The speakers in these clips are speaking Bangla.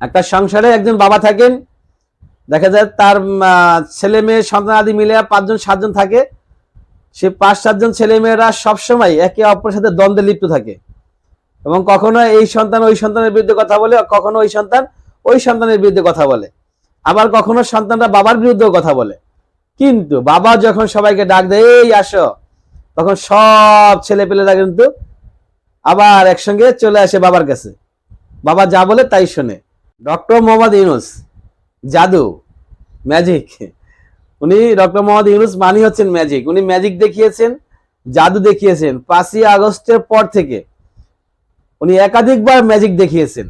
একটা সংসারে একজন বাবা থাকেন, দেখা যায় তার ছেলে মেয়ে, সন্তান আদি মিলে পাঁচজন, সাতজন থাকে। সে পাঁচ, সাতজন ছেলে মেয়েরা সবসময় একে অপরের সাথে দ্বন্দ্বে লিপ্ত থাকে। এবং কখনো এই সন্তান ওই সন্তানের বিরুদ্ধে কথা বলে, কখনো ওই সন্তান ওই সন্তানের বিরুদ্ধে কথা বলে। আবার কখনো সন্তানরা বাবার বিরুদ্ধেও কথা বলে। কিন্তু বাবা যখন সবাইকে ডাক দেয়, এই, আসো, তখন সব ছেলে পেলেরা কিন্তু আবার একসঙ্গে চলে আসে বাবার কাছে। বাবা যা বলে তাই শোনে। ডক্টর মোহাম্মদ ইউনুস জাদু ম্যাজিক উনি ডক্টর মোহাম্মদ ইউনুস মানি হচ্ছেন ম্যাজিক উনি ম্যাজিক দেখিয়েছেন, জাদু দেখিয়েছেন। পাঁচই আগস্টের পর থেকে উনি একাধিকবার ম্যাজিক দেখিয়েছেন।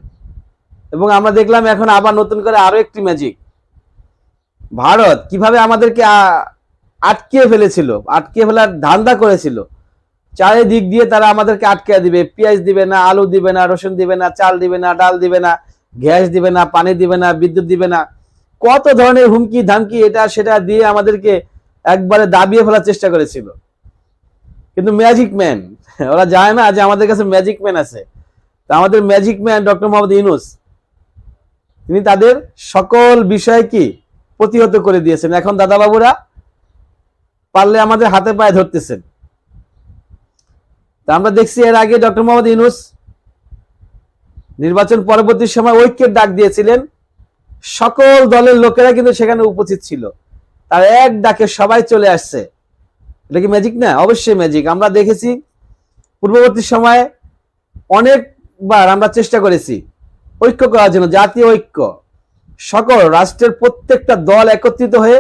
এবং আমরা দেখলাম এখন আবার নতুন করে আরও একটি ম্যাজিক ভারত কীভাবে আমাদেরকে আটকিয়ে ফেলেছিল, আটকিয়ে ফেলার ধান্দা করেছিল। চারিদিক দিয়ে তারা আমাদেরকে আটকে দিবে। পেঁয়াজ দিবে না, আলু দিবে না, রসুন দিবে না, চাল দিবে না, ডাল দিবে না। গ্যাস দিবে না, পানি দিবে না, বিদ্যুৎ দিবে না। কত ধরনের হুমকি, ধামকি এটা সেটা দিয়ে আমাদেরকে একবারে দাবিয়ে ফেলার চেষ্টা করেছিল। কিন্তু ম্যাজিক ম্যান ওরা যায় না যে আমাদের কাছে ম্যাজিক ম্যান আছে। তা আমাদের magic man doctor Mohammad Yunus, তিনি তাদের সকল বিষয় কি প্রতিহত করে দিয়েছেন। এখন দাদা বাবুরা পারলে আমাদের হাতে পায়ে ধরতেছেন। তা আমরা দেখছি এর আগে ডক্টর মোহাম্মদ ইউনুস নির্বাচন পরবর্তী সময় ঐক্যের ডাক দিয়েছিলেন। সকল দলের লোকেরা কিন্তু সেখানে উপস্থিত ছিল। তার এক ডাকে সবাই চলে আসছে। এটা কি ম্যাজিক না? অবশ্যই ম্যাজিক আমরা দেখেছি পূর্ববর্তী সময়ে অনেকবার আমরা চেষ্টা করেছি ঐক্য করার জন্য, জাতীয় ঐক্য। সকল রাষ্ট্রের প্রত্যেকটা দল একত্রিত হয়ে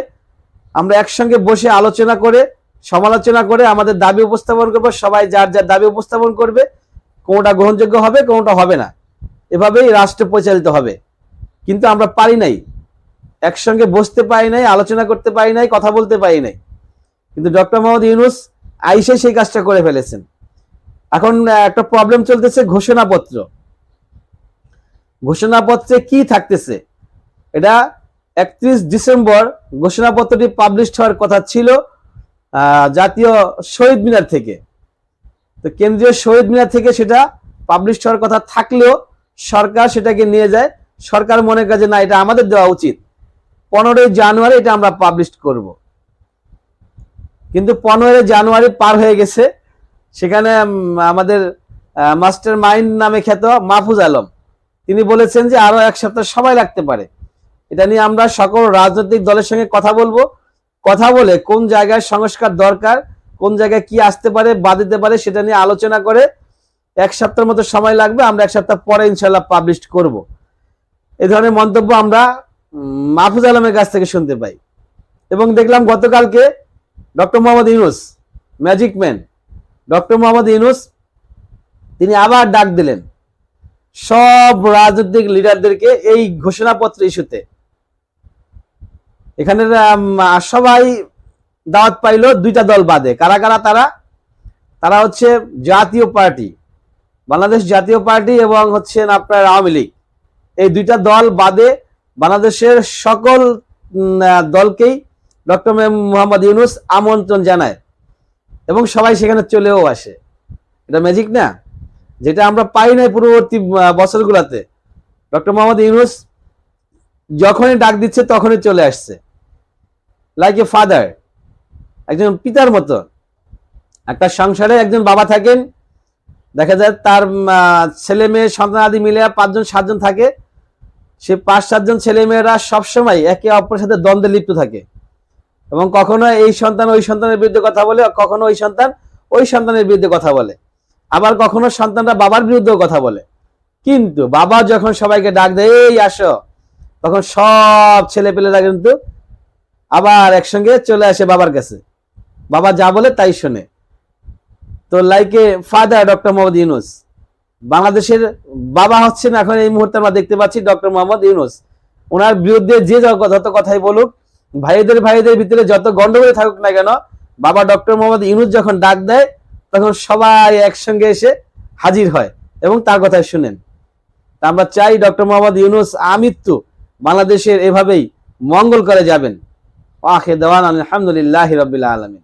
আমরা একসঙ্গে বসে আলোচনা করে, সমালোচনা করে আমাদের দাবি উপস্থাপন করব। সবাই যার যার দাবি উপস্থাপন করবে। কোনটা গ্রহণযোগ্য হবে, কোনটা হবে না। এভাবেই রাষ্ট্র পরিচালিত হবে। কিন্তু আমরা পারি নাই। একসঙ্গে বসতে পারি নাই, আলোচনা করতে পারি নাই, কথা বলতে পারি নাই। কিন্তু ডক্টর মোহাম্মদ ইউনুস আইসে সেই কাজটা করে ফেলেছেন। এখন একটা প্রবলেম চলতেছে, ঘোষণাপত্র। ঘোষণাপত্রে কি থাকতেছে? এটা একত্রিশ ডিসেম্বর ঘোষণাপত্রটি পাবলিশ হওয়ার কথা ছিল জাতীয় শহীদ মিনার থেকে। তো কেন্দ্রীয় শহীদ মিনার থেকে সেটা পাবলিশ হওয়ার কথা থাকলেও সরকার সেটাকে নিয়ে যায়। সরকার মনে করে না, এটা আমাদের দেওয়া উচিত। পনেরোই জানুয়ারি এটা আমরা পাবলিশ করব। কিন্তু পনেরোই জানুয়ারি পার হয়ে গেছে। সেখানে আমাদের মাস্টার মাইন্ড নামে খ্যাত মাহফুজ আলম। তিনি বলেছেন যে আরও এক সপ্তাহ সময় লাগতে পারে। এটা নিয়ে আমরা সকল রাজনৈতিক দলের সঙ্গে কথা বলব। কথা বলে কোন জায়গায় সংস্কার দরকার, কোন জায়গায় কি আসতে পারে, বাদ দিতে পারে, সেটা নিয়ে আলোচনা করে এক সপ্তাহের মতো সময় লাগবে, আমরা এক সপ্তাহ পরে ইনশাল্লাহ পাবলিশ করব। এই ধরনের মন্তব্য আমরা মাহফুজ আলমের কাছ থেকে শুনতে পাই। এবং দেখলাম গতকালকে doctor Mohammad Yunus magic man doctor Mohammad Yunus, তিনি আবার ডাক দিলেন। সব রাজনৈতিক লিডারদেরকে এই ঘোষণাপত্র ইস্যুতে এখানে সবাই দাওয়াত পাইলো, দুইটা দল বাদে। কারা কারা? তারা তারা হচ্ছে জাতীয় পার্টি। বাংলাদেশ জাতীয় পার্টি এবং হচ্ছেন আপনার আওয়ামী লীগ। এই দুইটা দল বাদে বাংলাদেশের সকল দলকেই ডক্টর মোহাম্মদ ইউনুস আমন্ত্রণ জানায় এবং সবাই সেখানে চলেও আসে। এটা ম্যাজিক না? যেটা আমরা পাই নাই পূর্ববর্তী বছরগুলোতে। ডক্টর মোহাম্মদ ইউনুস যখনই ডাক দিচ্ছে তখনই চলে আসছে। লাইক এ ফাদার একজন পিতার মতো। একটা সংসারে একজন বাবা থাকেন দেখা যায় তার ছেলে মেয়ে সন্তান আদি মিলে পাঁচজন, সাতজন থাকে। সে পাঁচ, সাতজন ছেলে মেয়েরা সবসময় একে অপরের সাথে দ্বন্দ্বে লিপ্ত থাকে। এবং কখনো এই সন্তান ওই সন্তানের বিরুদ্ধে কথা বলে কখনো ওই সন্তান ওই সন্তানের বিরুদ্ধে কথা বলে। আবার কখনো সন্তানরা বাবার বিরুদ্ধেও কথা বলে। কিন্তু বাবা যখন সবাইকে ডাক দেয়, এই, আসো, তখন সব ছেলে পেলেরা কিন্তু আবার একসঙ্গে চলে আসে বাবার কাছে। বাবা যা বলে তাই শোনে। তো লাইকে ফাদার ডক্টর মোহাম্মদ ইউনুস। বাংলাদেশের বাবা হচ্ছেন এখন এই মুহূর্তে আমরা দেখতে পাচ্ছি ডক্টর মোহাম্মদ ইউনুস। ওনার বিরুদ্ধে যে যত কথাই বলুক, ভাইদের ভাইদের ভিতরে যত গন্ডগোল থাকুক না কেন, বাবা ডক্টর মোহাম্মদ ইউনুস যখন ডাক দেয়, তখন সবাই একসঙ্গে এসে হাজির হয় এবং তার কথাই শুনেন। তা আমরা চাই ডক্টর মোহাম্মদ ইউনুস আমৃত্যু বাংলাদেশের এভাবেই মঙ্গল করে যাবেন। আখে দেওয়ান আলহামদুলিল্লাহ রবিল্লা আলমিন।